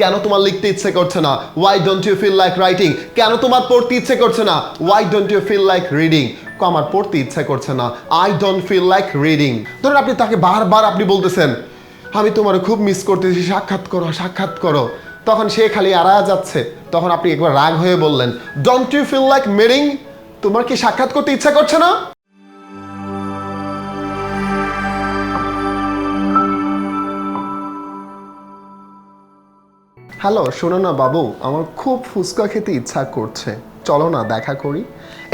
কেন তোমার লিখতে ইচ্ছে করছে না? Why don't you feel like writing কেন তোমার পড়তে ইচ্ছে করছে না? Why don't you feel like reading আমার পড়তে ইচ্ছে করছে না। I don't feel like reading ধরুন আপনি তাকে বারবার আপনি বলতেছেন, আমি তোমার খুব মিস করতেছি, সাক্ষাৎ করো সাক্ষাৎ করো। তখন সে খালি আড়া যাচ্ছে। তখন আপনি একবার রাগ হয়ে বললেন don't you feel like meeting তোমার কি সাক্ষাৎ করতে ইচ্ছা করছে না? হ্যালো, শোনো না বাবু, আমার খুব ফুচকা খেতে ইচ্ছা করছে। চলো না, দেখা করি।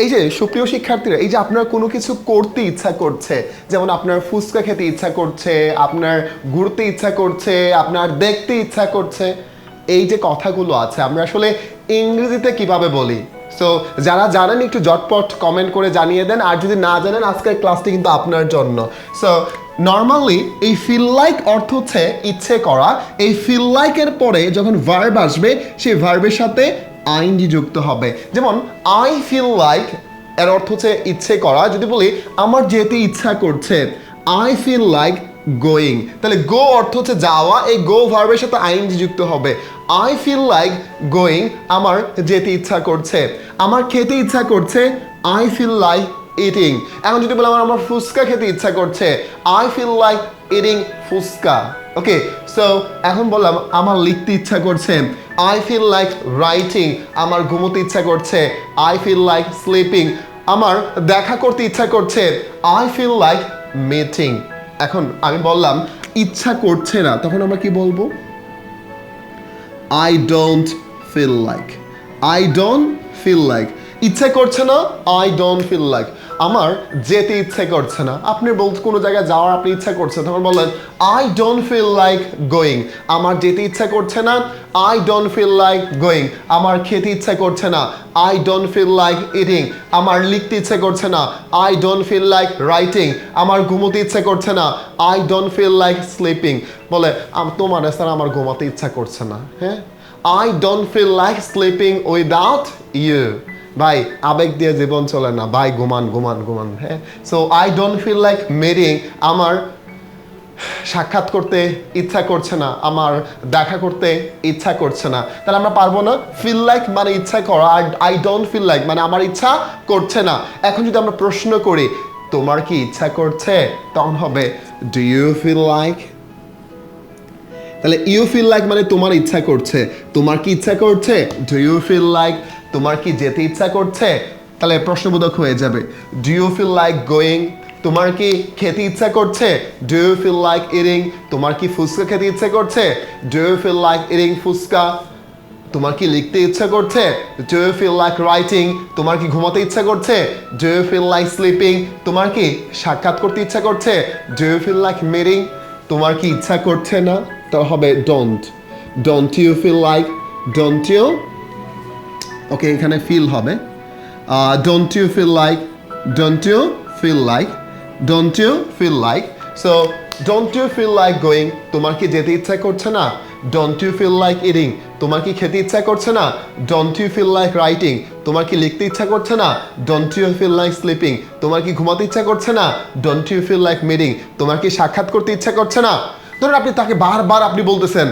এই যে, সুপ্রিয় শিক্ষার্থীরা, এই যে আপনার কোনো কিছু করতে ইচ্ছা করছে, যেমন আপনার ফুচকা খেতে ইচ্ছা করছে, আপনার ঘুরতে ইচ্ছা করছে, আপনার দেখতে ইচ্ছা করছে, এই যে কথাগুলো আছে, আমরা আসলে ইংরেজিতে কীভাবে বলি? সো যারা জানেন, একটু জটপট কমেন্ট করে জানিয়ে দেন, আর যদি না জানেন, আজকের ক্লাসটি কিন্তু আপনার জন্য। সো নর্মালি এই ফিল লাইক অর্থ হচ্ছে ইচ্ছে করা। এই ফিল লাইকের পরে যখন ভার্ব আসবে, সেই ভার্বের সাথে আইনজি যুক্ত হবে। যেমন আই ফিল লাইক এর অর্থ হচ্ছে ইচ্ছে করা। যদি বলি, আমার যেতে ইচ্ছা করছে আই ফিল লাইক গোয়িং তাহলে গো অর্থ হচ্ছে যাওয়া। এই গো ভার্বের সাথে আইনজি যুক্ত হবে। আই ফিল লাইক গোয়িং আমার যেতে ইচ্ছা করছে। আমার খেতে ইচ্ছা করছে আই ফিল লাইক ইটিং এখন যদি বললাম আমার ফুচকা খেতে ইচ্ছা করছে। I feel like eating fuchka. Okay so এখন বললাম, আমার লিখতে ইচ্ছা করছে। আই ফিল লাইক রাইটিং আমার ঘুমোতে ইচ্ছা করছে। আই ফিল লাইক স্লিপিং আমার দেখা করতে ইচ্ছা করছে। আই ফিল লাইক মিটিং এখন আমি বললাম, ইচ্ছা করছে না। তখন আমরা কি বলব? I don't feel like I don't feel like ইচ্ছা করছে না আই ডোন্ট ফিল লাইক আমার যেতে ইচ্ছে করছে না। আপনি বলতে কোনো জায়গায় যাওয়ার আপনি ইচ্ছা করছে তখন বললেন I don't feel like going আমার যেতে ইচ্ছা করছে না I don't feel like going আমার খেতে ইচ্ছে করছে না I don't feel like eating আমার লিখতে ইচ্ছে করছে না I don't feel like writing আমার ঘুমোতে ইচ্ছে করছে না I don't feel like sleeping বলে তোমার স্যার আমার ঘুমাতে ইচ্ছা করছে না হ্যাঁ? I don't feel like sleeping without you ভাই, আবেগ দিয়ে জীবন চলে না। ভাই, ঘুমান ঘুমান ঘুমান হ্যাঁ? So I don't feel like meeting আমার সাক্ষাৎ করতে ইচ্ছা করছে না, আমার দেখা করতে ইচ্ছা করছে না। তাহলে আমরা পারব না? ফিল লাইক মানে ইচ্ছা করা, আর আই ডোন্ট ফিল লাইক মানে আমার ইচ্ছা করছে না। এখন যদি আমরা প্রশ্ন করি, তোমার কি ইচ্ছা করছে? তখন হবে ডু ইউ ফিল লাইক তাহলে ইউ ফিল লাইক মানে তোমার ইচ্ছা করছে। তোমার কি ইচ্ছা করছে? ডু ইউ ফিল লাইক তোমার কি যেতে ইচ্ছা করছে? তাহলে প্রশ্নবোধক হয়ে যাবে। Do you feel like going তোমার কি খেতে ইচ্ছা করছে? ডু ইউ ফিল লাইক ইরিং তোমার কি ফুচকা খেতে ইচ্ছা করছে? ডু ইউ ফিল লাইক ইরিং ফুচকা? তোমার কি লিখতে ইচ্ছা করছে? Do you feel like writing তোমার কি ঘুমাতে ইচ্ছা করছে? Do you feel like sleeping তোমার কি সাক্ষাৎ করতে ইচ্ছা করছে? Do you feel like meeting তোমার কি ইচ্ছা করছে না? তো হবে don't don't you feel like don't you okay এখানে ফিল হবে। Don't you feel like don't you feel like don't you feel like so don't you feel like going তোমার কি যেতে ইচ্ছা করছে না? Don't you feel like eating তোমার কি খেতে ইচ্ছা করছে না? Don't you feel like writing তোমার কি লিখতে ইচ্ছা করছে না? Don't you feel like sleeping তোমার কি ঘুমাতে ইচ্ছা করছে না? Don't you feel like meeting তোমার কি সাক্ষাৎ করতে ইচ্ছা করছে না? ধরুন আপনি তাকে বারবার আপনি বলতেছেন,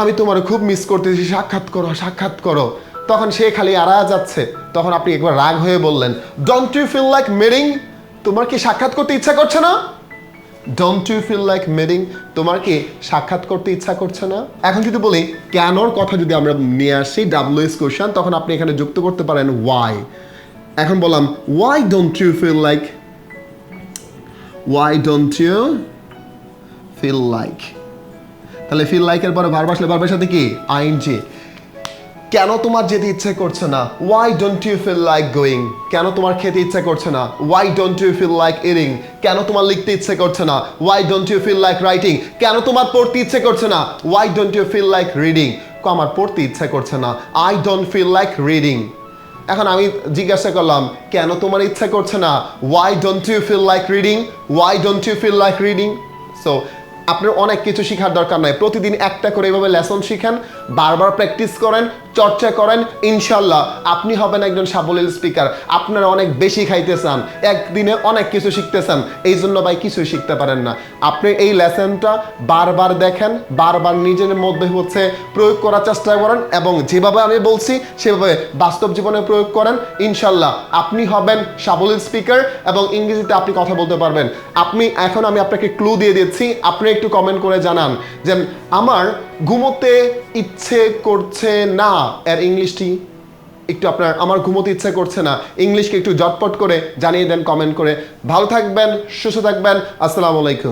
আমি তোমার খুব মিস করতেছি, সাক্ষাৎ করো সাক্ষাৎ করো। তখন সে খালি আড়ায় যাচ্ছে। তখন আপনি একবার রাগ হয়ে বললেন don't you feel like meeting তোমার কি সাক্ষাৎ করতে ইচ্ছা করছে না? Don't you feel like meeting তোমার কি সাক্ষাৎ করতে ইচ্ছা করছে না? এখন যদি বলি কেনর কথা যদি আমরা নিয়ে আসি ডাব্লিউ এস কোশ্চেন তখন আপনি এখানে যুক্ত করতে পারেন ওয়াই এখন বললাম why don't you feel like why don't you feel like তাহলে ফিল লাইকের পরে ভার্ব আসলে ভার্বের সাথে কি? আইনজি কেন তোমার যেতে ইচ্ছে করছে না? Why don't you feel like going কেন তোমার খেতে ইচ্ছে করছে না? Why don't you feel like ইরিং কেন তোমার লিখতে ইচ্ছে করছে না? Why don't you feel like writing কেন তোমার পড়তে ইচ্ছে করছে না? Why don't you feel like reading আমার পড়তে ইচ্ছে করছে না। I don't feel like reading এখন আমি জিজ্ঞাসা করলাম, কেন তোমার ইচ্ছা করছে না? Why don't you feel like reading why don't you feel like reading so আপনার অনেক কিছু শেখার দরকার নাই। প্রতিদিন একটা করে এভাবে লেসন শিখেন, বারবার প্র্যাকটিস করেন চর্চা করেন, ইনশাল্লাহ আপনি হবেন একজন সাবলীল স্পিকার আপনারা অনেক বেশি খাইতে চান একদিনে অনেক কিছু শিখতে চান এই জন্য ভাই কিছুই শিখতে পারেন না। আপনি এই লেসনটা বারবার দেখেন, বারবার নিজের মধ্যে হচ্ছে প্রয়োগ করার চেষ্টা করেন এবং যেভাবে আমি বলছি, সেভাবে বাস্তব জীবনে প্রয়োগ করেন। ইনশাল্লাহ আপনি হবেন সাবলীল স্পিকার এবং ইংরেজিতে আপনি কথা বলতে পারবেন। আপনি, এখন আমি আপনাকে ক্লু দিয়ে দিচ্ছি, আপনি একটু কমেন্ট করে জানান যে, আমার ঘুমোতে ইচ্ছে করছে না। এর ইংলিশটি একটু আপনার, আমার ঘুমোতে ইচ্ছা করছে না। ইংলিশকে একটু জটপট করে জানিয়ে দেন কমেন্ট করে। ভালো থাকবেন, সুস্থ থাকবেন, আসসালামু আলাইকুম।